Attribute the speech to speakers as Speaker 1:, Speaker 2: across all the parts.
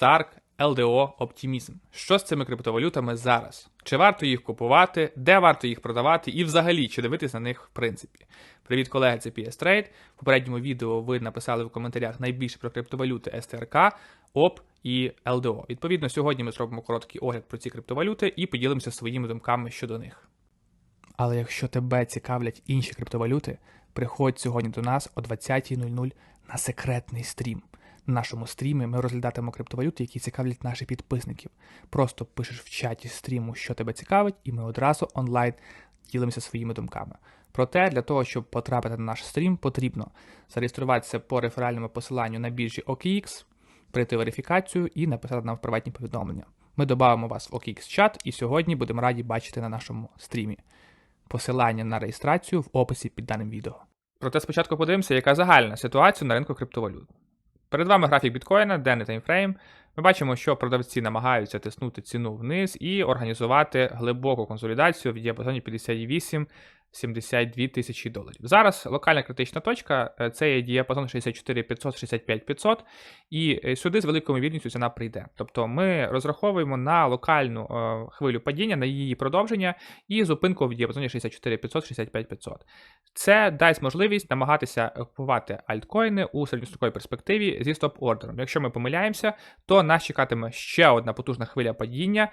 Speaker 1: Stark, LDO, Optimism. Що з цими криптовалютами зараз? Чи варто їх купувати, де варто їх продавати, і взагалі чи дивитись на них в принципі? Привіт, колеги, це PS Trade. В попередньому відео ви написали в коментарях найбільше про криптовалюти STRK, OP і LDO. Відповідно, сьогодні ми зробимо короткий огляд про ці криптовалюти і поділимося своїми думками щодо них. Але якщо тебе цікавлять інші криптовалюти, приходь сьогодні до нас о 20.00 на секретний стрім. На нашому стрімі ми розглядатимемо криптовалюти, які цікавлять наших підписників. Просто пишеш в чаті стріму, що тебе цікавить, і ми одразу онлайн ділимося своїми думками. Проте для того, щоб потрапити на наш стрім, потрібно зареєструватися по реферальному посиланню на біржі OKX, пройти верифікацію і написати нам в приватні повідомлення. Ми додамо вас в OKX чат і сьогодні будемо раді бачити на нашому стрімі. Посилання на реєстрацію в описі під даним відео. Проте спочатку подивимося, яка загальна ситуація на ринку криптовалют. Перед вами графік біткоїна, денний таймфрейм. Ми бачимо, що продавці намагаються тиснути ціну вниз і організувати глибоку консолідацію в діапазоні 58 72 тисячі доларів. Зараз локальна критична точка е, це є діапазон 64 500 65 500, і е, сюди з великою вірністю ціна прийде. Тобто ми розраховуємо на локальну е, хвилю падіння, на її продовження і зупинку в діапазоні 64 500 65 500. Це дасть можливість намагатися купувати альткоїни у середньостроковій перспективі зі стоп-ордером. Якщо ми помиляємося, то нас чекатиме ще одна потужна хвиля падіння.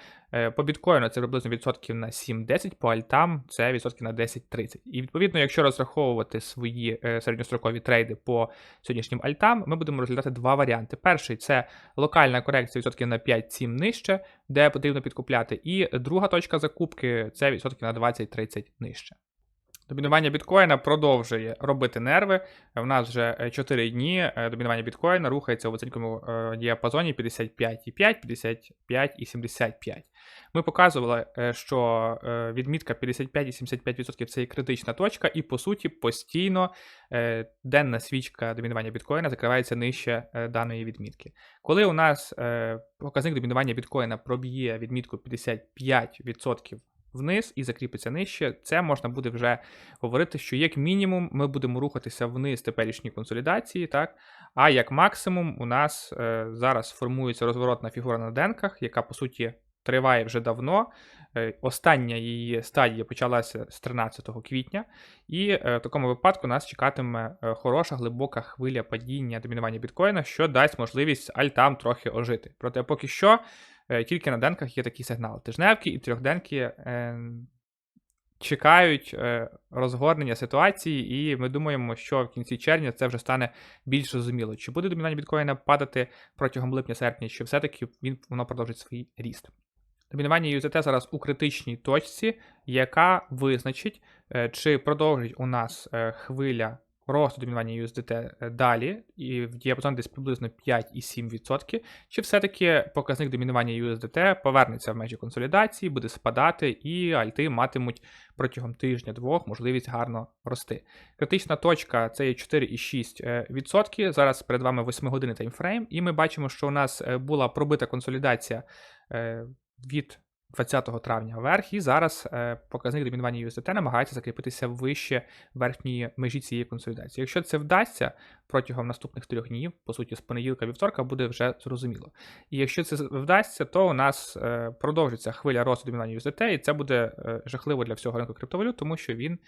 Speaker 1: По біткоїну це приблизно відсотків на 7-10, по альтам це відсотків на 10-30. І відповідно, якщо розраховувати свої е, середньострокові трейди по сьогоднішнім альтам, ми будемо розглядати два варіанти. Перший це локальна корекція відсотків на 5-7 нижче, де потрібно підкупляти. І друга точка закупки це відсотків на 20-30 нижче. Домінування біткоїна продовжує робити нерви. У нас вже 4 дні е, домінування біткоїна рухається у високому е, діапазоні 55,5, 55,75. Ми показували, е, що відмітка 55,75% це є критична точка, і по суті постійно денна свічка домінування біткоїна закривається нижче даної відмітки. Коли у нас показник домінування біткоїна проб'є відмітку 55%, вниз і закріпиться нижче, це можна буде вже говорити, що як мінімум ми будемо рухатися вниз теперішній консолідації, так? А як максимум, у нас е, зараз формується розворотна фігура на денках, яка по суті триває вже давно. Е, остання її стадія почалася з 13 квітня, і е, в такому випадку нас чекатиме е, хороша глибока хвиля падіння домінування біткоїна, що дасть можливість альтам трохи ожити. Проте поки що тільки на денках є такий сигнал. Тижневки і трьохденки е, чекають е, розгорнення ситуації, і ми думаємо, що в кінці червня це вже стане більш зрозуміло. Чи буде домінування біткоїна падати протягом липня-серпня, чи все-таки він воно продовжить свій ріст. Домінування USDT зараз у критичній точці, яка визначить, е, чи продовжить у нас е, хвиля росту домінування USDT е, далі, і в діапазон десь приблизно 5,7%, чи все-таки показник домінування USDT повернеться в межі консолідації, буде спадати, і альти матимуть протягом тижня-двох можливість гарно рости. Критична точка це є 4,6%. Зараз перед вами 8 години таймфрейм, і ми бачимо, що у нас була пробита консолідація від 20 травня вверх, і зараз е, показник домінування USDT намагається закріпитися вище верхньої межі цієї консолідації. Якщо це вдасться протягом наступних трьох днів, по суті, з понеділка вівторка буде вже зрозуміло. І якщо це вдасться, то у нас е, продовжиться хвиля росту домінування USDT, і це буде е, жахливо для всього ринку криптовалют, тому що він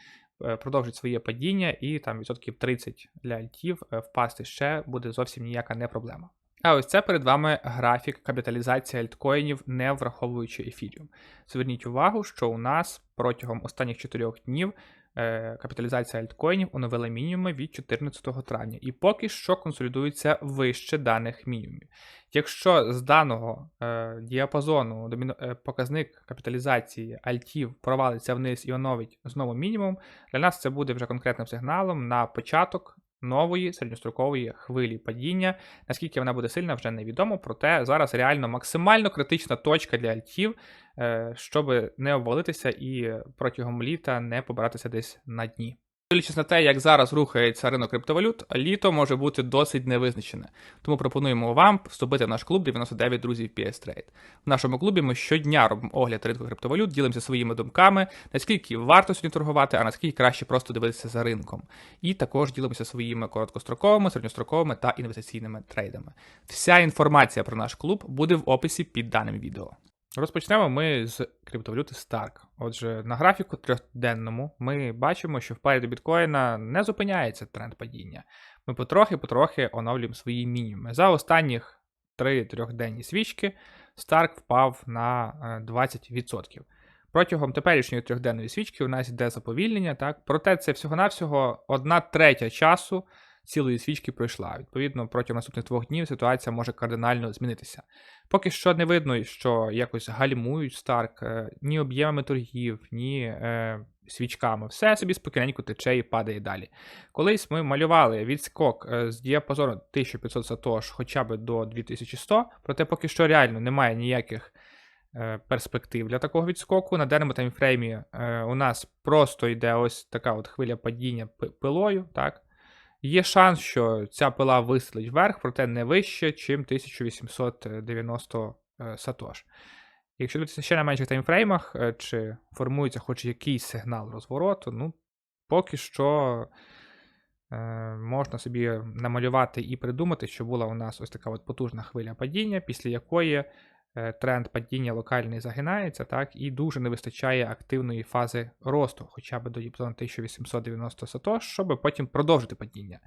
Speaker 1: продовжить своє падіння, і там відсотків 30 для альтів впасти ще буде зовсім ніяка не проблема. А ось це перед вами графік капіталізації альткоїнів, не враховуючи ефіріум. Зверніть увагу, що у нас протягом останніх 4 днів е, капіталізація альткоїнів оновила мінімуми від 14 травня, і поки що консолідується вище даних мінімумів. Якщо з даного е, діапазону е, показник капіталізації альтів провалиться вниз і оновить знову мінімум, для нас це буде вже конкретним сигналом на початок нової середньострокової хвилі падіння. Наскільки вона буде сильна, вже невідомо. Проте зараз реально максимально критична точка для альтів, е, щоб не обвалитися і протягом літа не побиратися десь на дні. Дивлячись на те, як зараз рухається ринок криптовалют, літо може бути досить невизначене. Тому пропонуємо вам вступити в наш клуб 99 друзів PS Trade. В нашому клубі ми щодня робимо огляд ринку криптовалют, ділимося своїми думками, наскільки варто сьогодні торгувати, а наскільки краще просто дивитися за ринком. І також ділимося своїми короткостроковими, середньостроковими та інвестиційними трейдами. Вся інформація про наш клуб буде в описі під даним відео. Розпочнемо ми з криптовалюти Stark. Отже, на графіку трьохденному ми бачимо, що в парі до біткоїна не зупиняється тренд падіння. Ми потрохи-потрохи оновлюємо свої мінімуми. За останніх три трьохденні свічки Stark впав на е, 20%. Протягом теперішньої трьохденної свічки у нас йде заповільнення, так? проте це всього-навсього одна третя часу цілої свічки пройшла. Відповідно, протягом наступних двох днів ситуація може кардинально змінитися. Поки що не видно, що якось гальмують Старк е, ні об'ємами торгів, ні е, свічками. Все собі спокійненько тече і падає далі. Колись ми малювали відскок е, з діапазону 1500 сатош хоча б до 2100, проте поки що реально немає ніяких е, перспектив для такого відскоку. На даному таймфреймі у нас просто йде ось така от хвиля падіння пилою. так? Є шанс, що ця пила вистрілить вверх, проте не вище, чим 1890 е, сатош. Якщо дивитися ще на менших таймфреймах, е, чи формується хоч якийсь сигнал розвороту, ну, поки що е, можна собі намалювати і придумати, що була у нас ось така от потужна хвиля падіння, після якої тренд падіння локальний загинається, так, і дуже не вистачає активної фази росту, хоча б до діапазону 1890 сатош, щоб потім продовжити падіння.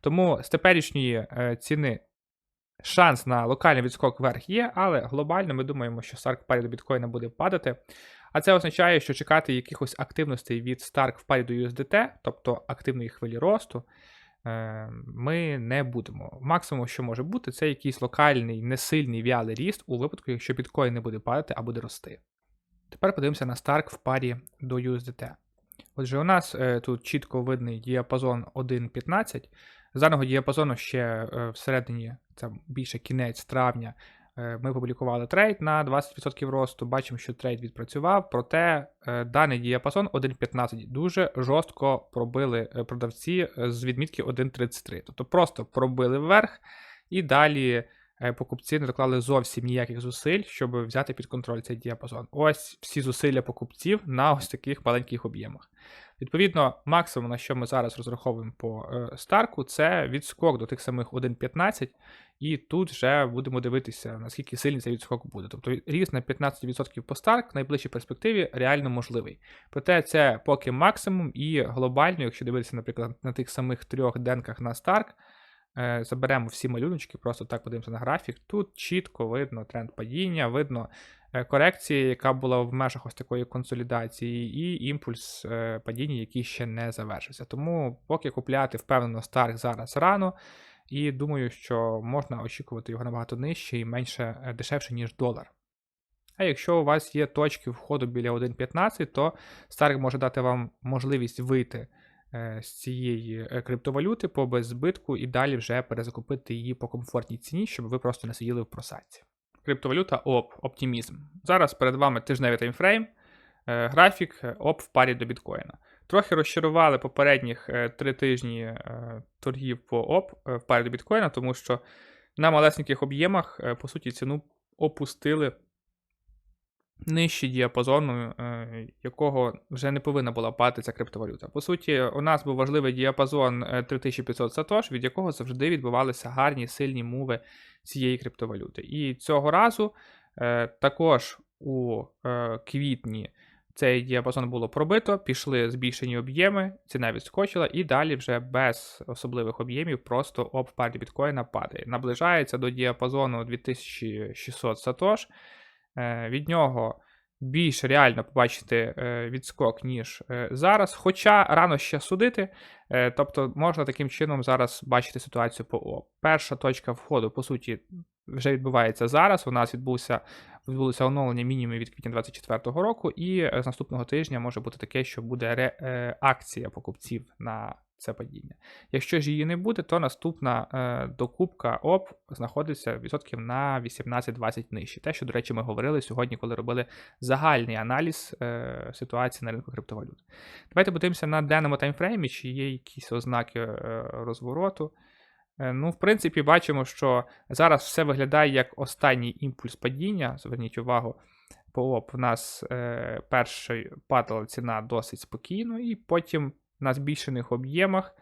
Speaker 1: Тому з теперішньої е, ціни шанс на локальний відскок вверх є, але глобально ми думаємо, що в парі до біткоїна буде падати. А це означає, що чекати якихось активностей від Stark в парі до USDT, тобто активної хвилі росту, е, ми не будемо. Максимум, що може бути, це якийсь локальний, несильний вялий ріст у випадку, якщо біткоін не буде падати, а буде рости. Тепер подивимося на Старк в парі до USDT. Отже, у нас е, тут чітко видний діапазон 1.15. З даного діапазону ще е, всередині, це більше кінець травня, е, ми публікували трейд на 20% росту. Бачимо, що трейд відпрацював, проте е, даний діапазон 1.15 дуже жорстко пробили е, продавці е, з відмітки 1.33. Тобто просто пробили вверх і далі е, покупці не доклали зовсім ніяких зусиль, щоб взяти під контроль цей діапазон. Ось всі зусилля покупців на ось таких маленьких об'ємах. Відповідно, максимум, на що ми зараз розраховуємо по е, Старку, це відскок до тих самих 1.15, і тут вже будемо дивитися, наскільки сильний цей відскок буде. Тобто ріст на 15% по Старк в найближчій перспективі реально можливий. Проте це поки максимум, і глобально, якщо дивитися, наприклад, на тих самих трьох денках на Старк, е, заберемо всі малюночки, просто так подивимося на графік. Тут чітко видно тренд падіння, видно е, корекції, яка була в межах ось такої консолідації, і імпульс е, падіння, який ще не завершився. Тому поки купляти впевнено Старк зараз рано. І думаю, що можна очікувати його набагато нижче і менше е, дешевше, ніж долар. А якщо у вас є точки входу біля 1.15, то Stark може дати вам можливість вийти е, з цієї е, криптовалюти по беззбитку і далі вже перезакупити її по комфортній ціні, щоб ви просто не сиділи в просадці. Криптовалюта ОП, оптимізм. Зараз перед вами тижневий таймфрейм, е, графік е, ОП в парі до біткоїна. Трохи розчарували попередніх е, три тижні е, торгів по ОП е, в парі до біткоїна, тому що на малесеньких об'ємах, е, по суті, ціну опустили нижче діапазону, е, якого вже не повинна була падати ця криптовалюта. По суті, у нас був важливий діапазон е, 3500 сатош, від якого завжди відбувалися гарні сильні мови цієї криптовалюти. І цього разу е, також у е, квітні цей діапазон було пробито, пішли збільшені об'єми, ціна відскочила, і далі вже без особливих об'ємів просто об біткоїна падає. Наближається до діапазону 2600 сатош. Е, Від нього більш реально побачити е, відскок, ніж е, зараз. Хоча рано ще судити, тобто можна таким чином зараз бачити ситуацію по ОП. Перша точка входу, по суті, вже відбувається зараз. У нас відбувся, відбулося оновлення мінімумів від квітня 2024 року, і з наступного тижня може бути таке, що буде ре, е, покупців на це падіння. Якщо ж її не буде, то наступна е, докупка ОП знаходиться відсотків на 18-20 нижче. Те, що, до речі, ми говорили сьогодні, коли робили загальний аналіз е, ситуації на ринку криптовалют. Давайте подивимося на денному таймфреймі, чи є якісь ознаки е, розвороту. Е, Ну, в принципі, бачимо, що зараз все виглядає як останній імпульс падіння. Зверніть увагу, по ОП в нас е, перший падала ціна досить спокійно, і потім на збільшених об'ємах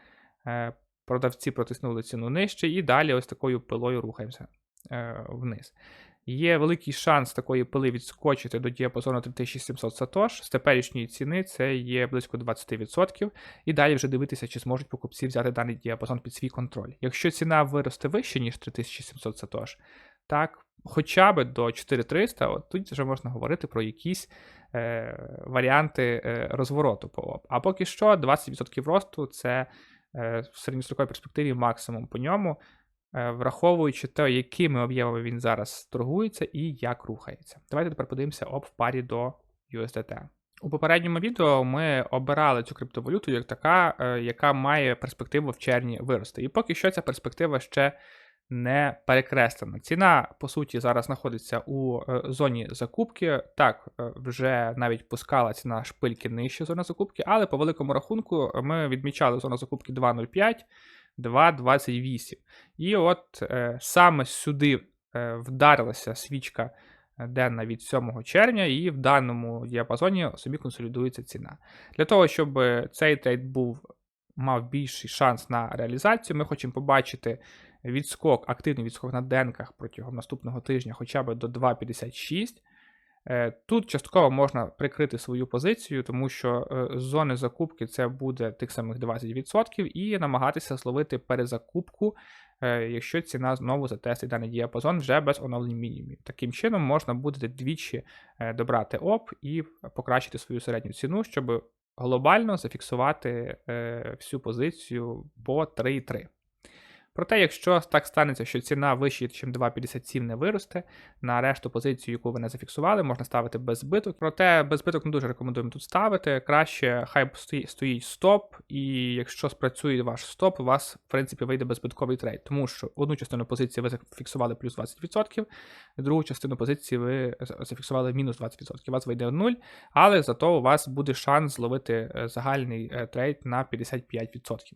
Speaker 1: е, продавці протиснули ціну нижче, і далі ось такою пилою рухаємося е, вниз. Є великий шанс такої пили відскочити до діапазону 3700 сатош. З теперішньої ціни це є близько 20%. І далі вже дивитися, чи зможуть покупці взяти даний діапазон під свій контроль. Якщо ціна виросте вище, ніж 3700 сатош, так, хоча б до 4300, от тут вже можна говорити про якісь е, варіанти е, розвороту по ОП. А поки що 20% росту це е, в середньостроковій перспективі максимум по ньому, е, враховуючи те, якими об'ємами він зараз торгується і як рухається. Давайте тепер подивимося ОП в парі до USDT. У попередньому відео ми обирали цю криптовалюту як така, е, яка має перспективу в червні вирости. І поки що ця перспектива ще не перекреслена. Ціна, по суті, зараз знаходиться у е, зоні закупки. Так, е, вже навіть пускала ціна шпильки нижче зони закупки, але по великому рахунку ми відмічали зону закупки 2.05, 2.28. І от е, саме сюди е, вдарилася свічка денна від 7 червня, і в даному діапазоні собі консолідується ціна. Для того, щоб цей трейд був мав більший шанс на реалізацію, ми хочемо побачити відскок, активний відскок на денках протягом наступного тижня хоча б до 2,56. Е, Тут частково можна прикрити свою позицію, тому що е, з зони закупки це буде тих самих 20%, і намагатися зловити перезакупку, е, якщо ціна знову затестить даний діапазон вже без оновлень мінімумів. Таким чином можна буде двічі добрати ОП і покращити свою середню ціну, щоб глобально зафіксувати всю позицію по 3,3. Проте, якщо так станеться, що ціна вище, ніж 2,57 не виросте, на решту позицію, яку ви не зафіксували, можна ставити без збиток. Проте без збиток не дуже рекомендуємо тут ставити. Краще хай стоїть стоп, і якщо спрацює ваш стоп, у вас, в принципі, вийде беззбитковий трейд. Тому що одну частину позиції ви зафіксували плюс 20%, другу частину позиції ви зафіксували мінус 20%. У вас вийде 0, але зато у вас буде шанс зловити е, загальний е, трейд на 55%.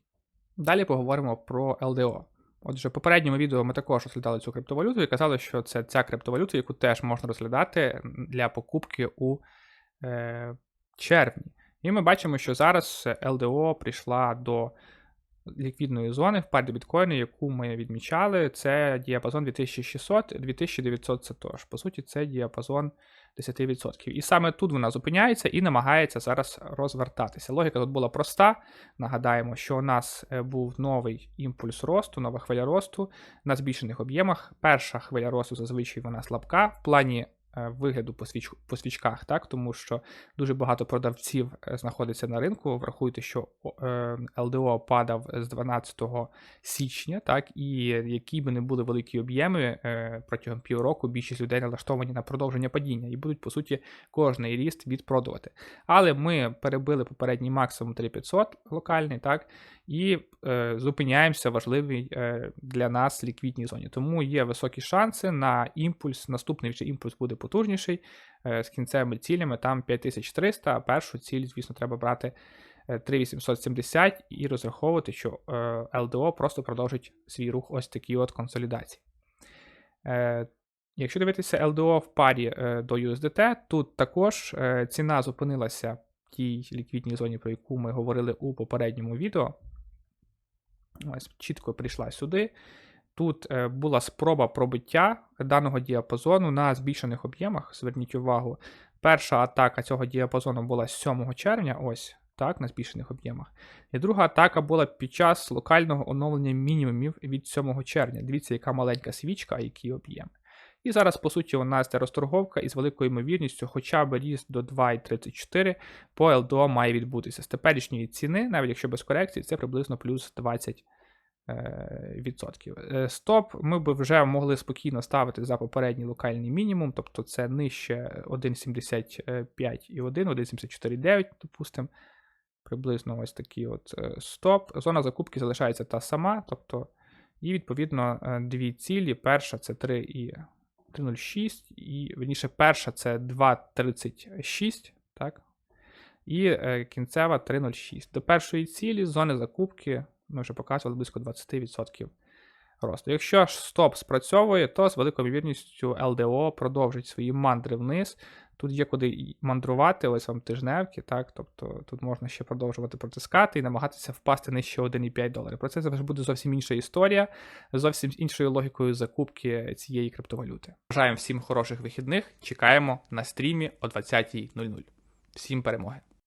Speaker 1: Далі поговоримо про LDO. Отже, в попередньому відео ми також розглядали цю криптовалюту і казали, що це ця криптовалюта, яку теж можна розглядати для покупки у е, червні. І ми бачимо, що зараз LDO прийшла до ліквідної зони в парі біткоїну, яку ми відмічали. Це діапазон 2600-2900 сатош. По суті, це діапазон 10%. І саме тут вона зупиняється і намагається зараз розвертатися. Логіка тут була проста. Нагадаємо, що у нас е, був новий імпульс росту, нова хвиля росту на збільшених об'ємах. Перша хвиля росту зазвичай вона слабка в плані вигляду по свіч, по свічках, так, тому що дуже багато продавців е, знаходиться на ринку. Врахуйте, що ЛДО е, падав з 12 січня, так, і які би не були великі об'єми протягом півроку, більшість людей налаштовані на продовження падіння і будуть, по суті, кожний ріст відпродувати. Але ми перебили попередній максимум 3500 локальний, так, і е, зупиняємося в важливій е, для нас ліквідній зоні. Тому є високі шанси на імпульс. Наступний вже імпульс буде потужніший е, з кінцевими цілями. Там 5300, а першу ціль, звісно, треба брати 3870 і розраховувати, що е, LDO просто продовжить свій рух ось такій от консолідації. Е, Якщо дивитися LDO в парі е, до USDT, тут також е, ціна зупинилася в тій ліквідній зоні, про яку ми говорили у попередньому відео. Ось чітко прийшла сюди. Тут е, була спроба пробиття даного діапазону на збільшених об'ємах. Зверніть увагу, перша атака цього діапазону була 7 червня, ось так, на збільшених об'ємах. І друга атака була під час локального оновлення мінімумів від 7 червня. Дивіться, яка маленька свічка, а які об'єми. І зараз, по суті, у нас ця розторговка із великою ймовірністю, хоча б ріст до 2,34 по LDO має відбутися. З теперішньої ціни, навіть якщо без корекції, це приблизно плюс 20%. Е, відсотків. Е, стоп ми б вже могли спокійно ставити за попередній локальний мінімум, тобто це нижче 1,75 і 1, 1,74,9, допустимо. приблизно ось такий от е, стоп. Зона закупки залишається та сама, тобто, і відповідно дві цілі. Перша це 3 і 3,06, і верніше, перша це 2,36, так? І е, кінцева 3,06. До першої цілі зони закупки ми вже показували близько 20% росту. Якщо ж стоп спрацьовує, то з великою ймовірністю ЛДО продовжить свої мандри вниз. Тут є куди мандрувати, ось вам тижневки, так, тобто тут можна ще продовжувати протискати і намагатися впасти нижче 1,5 доларів. Про це вже буде зовсім інша історія, зовсім іншою логікою закупки цієї криптовалюти. Бажаємо всім хороших вихідних. Чекаємо на стрімі о 20.00. Всім перемоги!